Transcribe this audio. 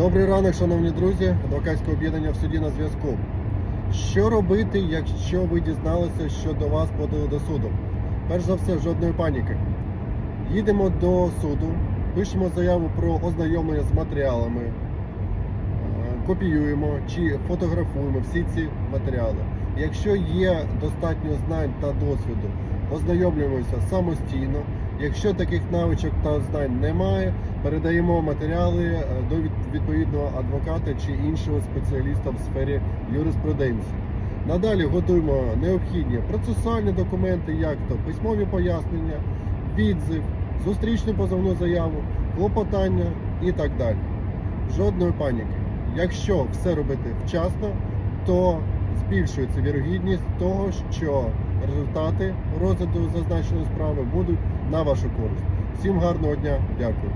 Добрий ранок, шановні друзі, адвокатське об'єднання в суді на зв'язку. Що робити, якщо ви дізналися, що до вас подали до суду? Перш за все, жодної паніки. Їдемо до суду, пишемо заяву про ознайомлення з матеріалами, е, копіюємо чи фотографуємо всі ці матеріали. Якщо є достатньо знань та досвіду, ознайомлюємося самостійно. Якщо таких навичок та знань немає, передаємо матеріали е, до відповідного адвоката чи іншого спеціаліста в сфері юриспруденції. Надалі готуємо необхідні процесуальні документи, як то письмові пояснення, відзив, зустрічну позовну заяву, клопотання і так далі. Жодної паніки. Якщо все робити вчасно, то збільшується вірогідність того, що результати розгляду зазначеної справи будуть на вашу користь. Всім гарного дня, дякую.